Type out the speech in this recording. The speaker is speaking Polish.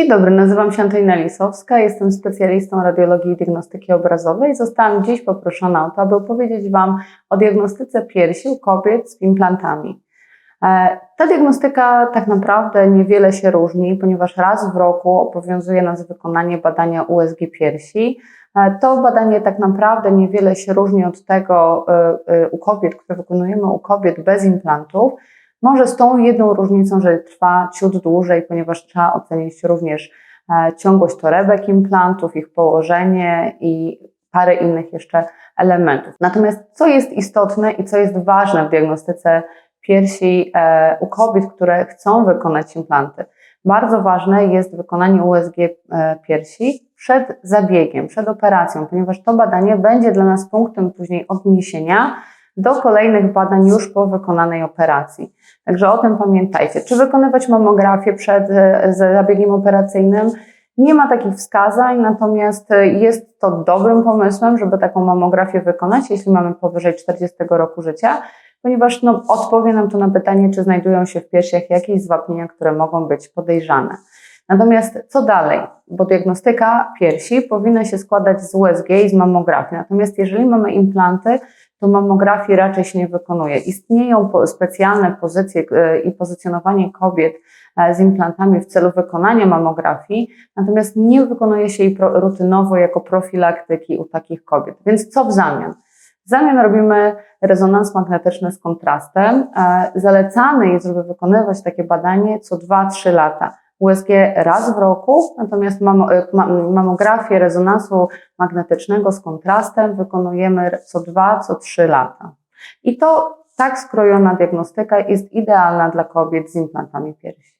Dzień dobry, nazywam się Antonina Lisowska, jestem specjalistą radiologii i diagnostyki obrazowej. Zostałam dziś poproszona o to, aby opowiedzieć Wam o diagnostyce piersi u kobiet z implantami. E, Ta diagnostyka tak naprawdę niewiele się różni, ponieważ raz w roku obowiązuje nas wykonanie badania USG piersi. E, To badanie tak naprawdę niewiele się różni od tego e, u kobiet, które wykonujemy u kobiet bez implantów. Może z tą jedną różnicą, że trwa ciut dłużej, ponieważ trzeba ocenić również e, ciągłość torebek implantów, ich położenie i parę innych jeszcze elementów. Natomiast co jest istotne i co jest ważne w diagnostyce piersi e, u kobiet, które chcą wykonać implanty? Bardzo ważne jest wykonanie USG e, piersi przed zabiegiem, przed operacją, ponieważ to badanie będzie dla nas punktem później odniesienia do kolejnych badań już po wykonanej operacji. Także o tym pamiętajcie. Czy wykonywać mamografię przed e, zabiegiem operacyjnym? Nie ma takich wskazań, natomiast e, jest to dobrym pomysłem, żeby taką mamografię wykonać, jeśli mamy powyżej 40 roku życia, ponieważ no, odpowie nam to na pytanie, czy znajdują się w piersiach jakieś zwapnienia, które mogą być podejrzane. Natomiast co dalej? Bo diagnostyka piersi powinna się składać z USG i z mamografii. Natomiast jeżeli mamy implanty, to mamografii raczej się nie wykonuje. Istnieją specjalne pozycje e, i pozycjonowanie kobiet e, z implantami w celu wykonania mamografii, natomiast nie wykonuje się jej rutynowo jako profilaktyki u takich kobiet. Więc co w zamian? W zamian robimy rezonans magnetyczny z kontrastem. E, Zalecane jest, żeby wykonywać takie badanie co 2-3 lata. USG raz w roku, natomiast ma- mamografię rezonansu magnetycznego z kontrastem wykonujemy co 2, co 3 lata. I to tak skrojona diagnostyka jest idealna dla kobiet z implantami piersi.